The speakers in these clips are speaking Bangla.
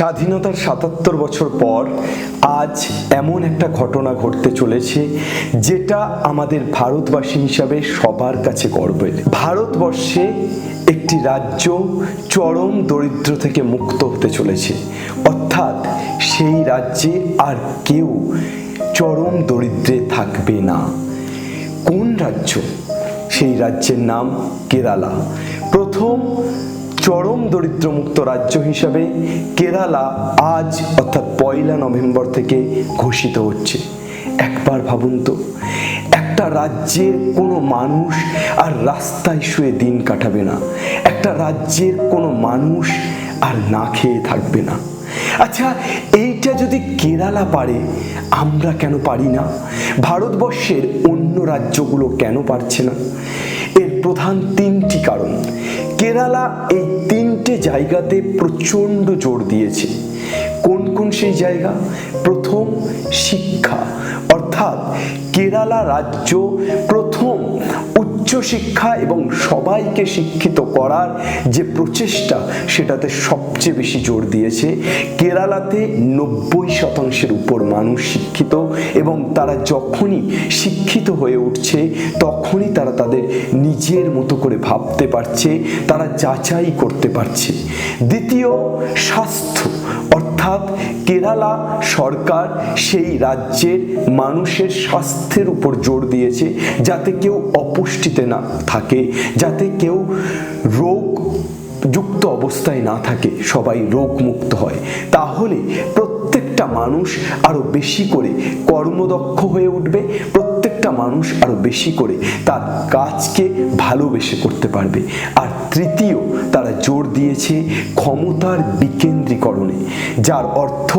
স্বাধীনতার সাতাত্তর বছর পর আজ এমন একটা ঘটনা ঘটতে চলেছে যেটা আমাদের ভারতবাসী হিসাবে সবার কাছে গর্বের। ভারতবর্ষে একটি রাজ্য চরম দরিদ্র থেকে মুক্ত হতে চলেছে। অর্থাৎ সেই রাজ্যে আর কেউ চরম দরিদ্রে থাকবে না। কোন রাজ্য? সেই রাজ্যের নাম কেরালা। প্রথম চরম দরিদ্রমুক্ত রাজ্য হিসাবে কেরালা আজ অর্থাৎ পয়লা নভেম্বর থেকে ঘোষিত হচ্ছে। একবার ভাবুন তো, একটা রাজ্যের কোনো মানুষ আর রাস্তায় শুয়ে দিন কাটাবে না। একটা রাজ্যের কোনো মানুষ আর না খেয়ে থাকবে না। আচ্ছা এইটা যদি কেরালা পারে, আমরা কেন পারি না? ভারতবর্ষের অন্য রাজ্যগুলো কেন পারছে না? প্রধান তিনটি কারণ। কেরালা এই তিনটে জায়গাতে প্রচণ্ড জোর দিয়েছে। সেই জায়গা। প্রথম শিক্ষা, অর্থাৎ কেরালা রাজ্য প্রথম উচ্চশিক্ষা এবং সবাইকে শিক্ষিত করার যে প্রচেষ্টা, সেটাতে সবচেয়ে বেশি জোর দিয়েছে। কেরালাতে নব্বই শতাংশের উপর মানুষ শিক্ষিত এবং তারা যখনই শিক্ষিত হয়ে উঠছে, তখনই তারা তাদের নিজের মতো করে ভাবতে পারছে, তারা যাচাই করতে পারছে। দ্বিতীয়, স্বাস্থ্য, অর্থাৎ কেরালা সরকার সেই রাজ্যের মানুষের স্বাস্থ্যের উপর জোর দিয়েছে যাতে কেউ অপুষ্টিতে না থাকে, যাতে কেউ রোগ যুক্ত অবস্থায় না থাকে, সবাই রোগমুক্ত হয়। তাহলে প্রত্যেকটা মানুষ আরও বেশি করে কর্মদক্ষ হয়ে উঠবে প্রত্যেকটা মানুষ আরও বেশি করে তার কাজকে ভালোবেসে করতে পারবে। আর তৃতীয়, তারা জোর দিয়েছে ক্ষমতার বিকেন্দ্রীকরণে, যার অর্থ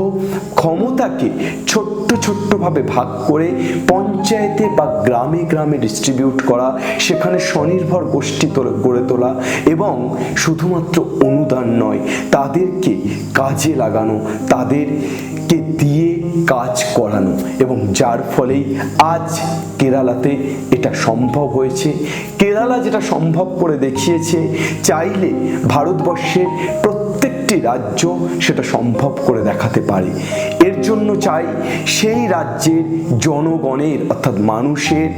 ক্ষমতাকে ছোট্ট ছোট্টভাবে ভাগ করে পঞ্চায়েতে বা গ্রামে গ্রামে ডিস্ট্রিবিউট করা, সেখানে স্বনির্ভর গোষ্ঠী গড়ে তোলা এবং শুধুমাত্র অনুদান নয়, তাদেরকে কাজে লাগানো, তাদেরকে করানো এবং যার ফলেই আজ কেরালাতে এটা সম্ভব হয়েছে। কেরালা যেটা সম্ভব করে দেখিয়েছে, চাইলে ভারতবর্ষের প্রত্যেকটি রাজ্য সেটা সম্ভব করে দেখাতে পারে। এর জন্য চাই সেই রাজ্যের জনগণের, অর্থাৎ মানুষের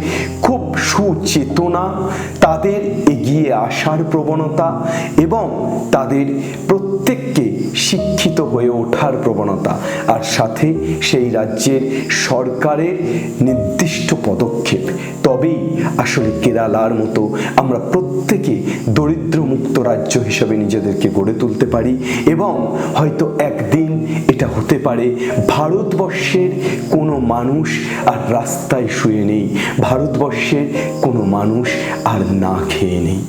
খুব সুচেতনা, তাদের এগিয়ে আসার প্রবণতা এবং তাদের প্রত্যেককে শিক্ষিত হয়ে ওঠার প্রবণতা আর সাথে সেই রাজ্যের সরকারের নির্দিষ্ট পদক্ষেপ। তবেই আসলে কেরালার মতো আমরা প্রত্যেকে দরিদ্রমুক্ত রাজ্য হিসাবে নিজেদেরকে গড়ে তুলতে পারি এবং হয়তো একদিন এটা হতে পারে ভারতবর্ষের কোনো মানুষ আর রাস্তায় শুয়ে নেই, ভারতবর্ষের কোনো মানুষ আর না খেয়ে নেই।